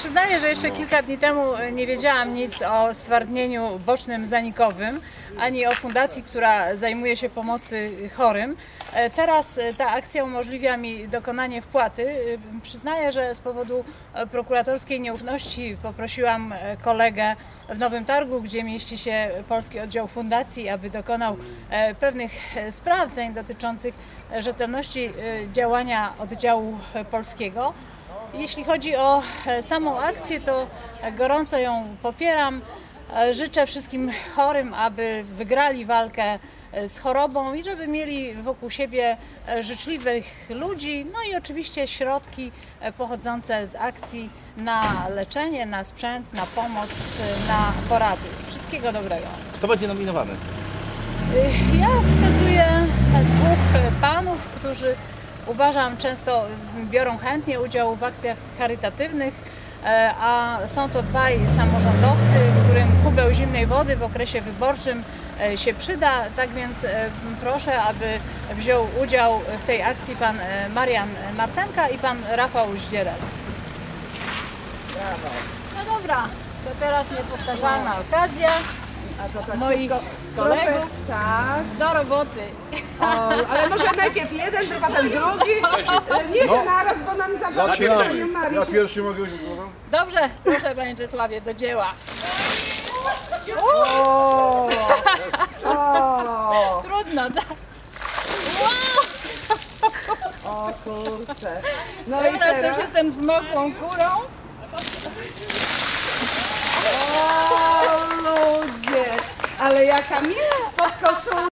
Przyznaję, że jeszcze kilka dni temu nie wiedziałam nic o stwardnieniu bocznym zanikowym, ani o fundacji, która zajmuje się pomocy chorym. E, Teraz e, ta akcja umożliwia mi dokonanie wpłaty. E, Przyznaję, że z powodu e, prokuratorskiej nieufności poprosiłam e, kolegę w Nowym Targu, gdzie mieści się Polski Oddział Fundacji, aby dokonał e, pewnych e, sprawdzeń dotyczących e, rzetelności e, działania oddziału e, polskiego. Jeśli chodzi o e, samą akcję, to gorąco ją popieram. E, Życzę wszystkim chorym, aby wygrali walkę e, z chorobą i żeby mieli wokół siebie życzliwych ludzi, no i oczywiście środki pochodzące z akcji na leczenie, na sprzęt, na pomoc, na porady. Wszystkiego dobrego. Kto będzie nominowany? Ja wskazuję dwóch panów, którzy uważam często biorą chętnie udział w akcjach charytatywnych, e, a są to dwaj samorządowcy, którym kubeł zimnej wody w okresie wyborczym e, się przyda. Tak więc e, proszę, aby wziął udział w tej akcji pan Marian Martenka i pan Rafał Zdzierel. No dobra, to teraz niepowtarzalna okazja moich Proszę, kolegów tak. do roboty. O, ale może najpierw jeden, to potem drugi. Nie, że naraz, bo nam panią Ja pierwszy mogę głowę? Dobrze, proszę panie Czesławie, do dzieła. O, o, Trudno, tak? o kurczę. No i Teraz już jestem z mokłą kurą. O ludzie, ale jaka miła pod koszulą.